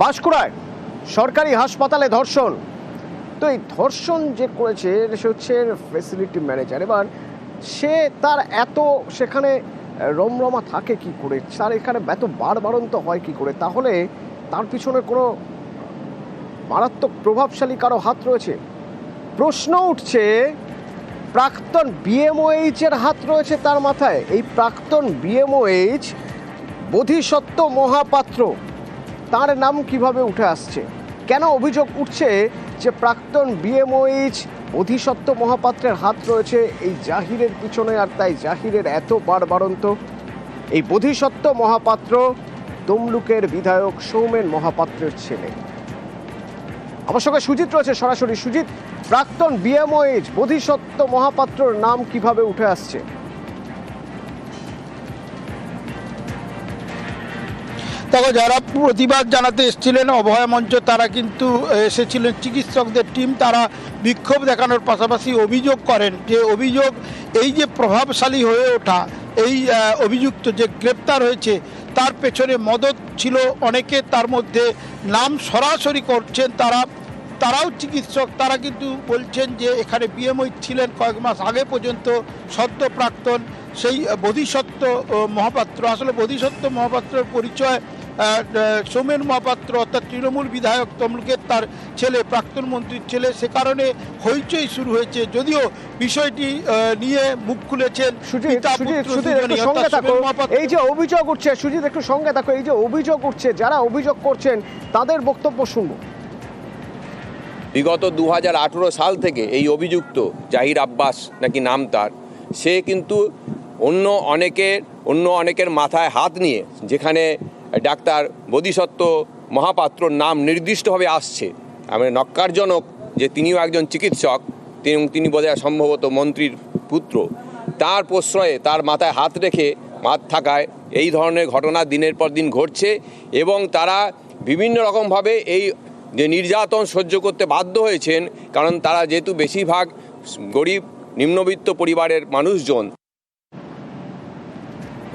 বাঁশকুড়ায় সরকারি হাসপাতালে ধর্ষণ। তো এই ধর্ষণ যে করেছে সে হচ্ছে ফেসিলিটি ম্যানেজার এবার সে তার এত সেখানে রমরমা থাকে কি করে? তার এখানে এত বাড়বাড়ন্ত হয় কি করে? তাহলে তার পিছনে কোনো মারাত্মক প্রভাবশালী কারও হাত রয়েছে? প্রশ্ন উঠছে, প্রাক্তন বিএমওএইচ এর হাত রয়েছে তার মাথায়। এই প্রাক্তন বিএমওএইচ বোধিসত্ত্ব মহাপাত্র তার নাম কীভাবে উঠে আসছে? কেন অভিযোগ উঠছে যে প্রাক্তন বিএমওএইচ বোধিসত্ত্ব মহাপাত্রের হাত রয়েছে এই জাহিরের পিছনে আর তাই জাহিরের এত বাড়বাড়ন্ত এই বোধিসত্ত্ব মহাপাত্র তমলুকের বিধায়ক সৌমেন মহাপাত্রের ছেলে। আমার সঙ্গে সুজিত রয়েছে সরাসরি। সুজিত, প্রাক্তন বিএমওএইচ বোধিসত্ত্ব মহাপাত্রর নাম কীভাবে উঠে আসছে? দেখো, যারা প্রতিবাদ জানাতে এসেছিলেন অভয় মঞ্চ, তারা কিন্তু এসেছিলেন চিকিৎসকদের টিম। তারা বিক্ষোভ দেখানোর পাশাপাশি অভিযোগ করেন যে, অভিযোগ এই যে প্রভাবশালী হয়ে ওঠা, এই অভিযুক্ত যে গ্রেপ্তার হয়েছে, তার পেছনে মদত ছিল অনেকে, তার মধ্যে নাম সরাসরি করছেন তারা। তারাও চিকিৎসক, তারা কিন্তু বলছেন যে, এখানে বিএমওই ছিলেন কয়েক মাস আগে পর্যন্ত, সদ্য প্রাক্তন সেই বোধিসত্ত্ব মহাপাত্র। আসলে বোধিসত্ত্ব মহাপাত্রের পরিচয় সৌমেন মহাপাত্র অর্থাৎ তৃণমূল বিধায়ক তমলুকের তার ছেলে প্রাক্তন মন্ত্রীর ছেলে সে কারণে হইচই শুরু হয়েছে। যদিও বিষয়টি নিয়ে মুখ খুলেছেন এই যে অভিযোগ উঠছে সুজিত একটু সঙ্গে থাকো। এই যে অভিযোগ উঠছে যারা অভিযোগ করছেন তাদের বক্তব্য শুনব। বিগত দু হাজার আঠারো সাল থেকে এই অভিযুক্ত জাহির আব্বাস নাকি নাম তার সে কিন্তু অন্য অনেকের অন্য অনেকের মাথায় হাত নিয়ে যেখানে ডাক্তার বোধিসত্ত্ব মহাপাত্রর নাম নির্দিষ্টভাবে আসছে। আমি নক্কারজনক যে তিনিও একজন চিকিৎসক, তিনি তিনি বোধহয় সম্ভবত মন্ত্রীর পুত্র। তার প্রশ্রয়ে তার মাথায় হাত রেখে মাত থাকায় এই ধরনের ঘটনা দিনের পর দিন ঘটছে এবং তারা বিভিন্ন রকমভাবে এই যে নির্যাতন সহ্য করতে বাধ্য হয়েছেন, কারণ তারা যেহেতু বেশিরভাগ গরিব, নিম্নবিত্ত পরিবারের মানুষজন।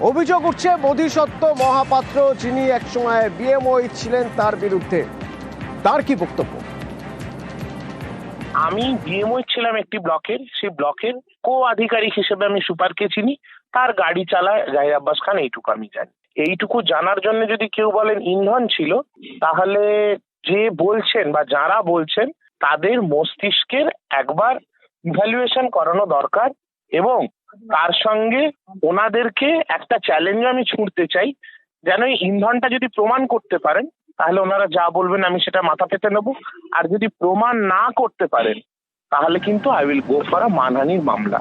অভিযোগ উঠছে বোধিসত্ত্ব মহাপাত্র যিনি একসময় বিএমওই ছিলেন, তার বিরুদ্ধে। তার কি বক্তব্য? আমি বিএমও ছিলাম একটি ব্লকের, সেই ব্লকের কো আধিকারিক হিসেবে আমি সুপারকে চিনি। তার গাড়ি চালায় জাহির আব্বাস খান, এইটুকু আমি জানি। এইটুকু জানার জন্য যদি কেউ বলেন ইন্ধন ছিল, তাহলে যে বলছেন বা যারা বলছেন, তাদের মস্তিষ্কের একবার ইভ্যালুয়েশন করানো দরকার এবং তার সঙ্গে ওনাদেরকে একটা চ্যালেঞ্জ আমি ছুঁড়তে চাই। যেন এই ইন্ধনটা যদি প্রমাণ করতে পারেন, তাহলে ওনারা যা বলবেন আমি সেটা মাথা পেতে নেব। আর যদি প্রমাণ না করতে পারেন, তাহলে কিন্তু I will go for a মানহানির মামলা।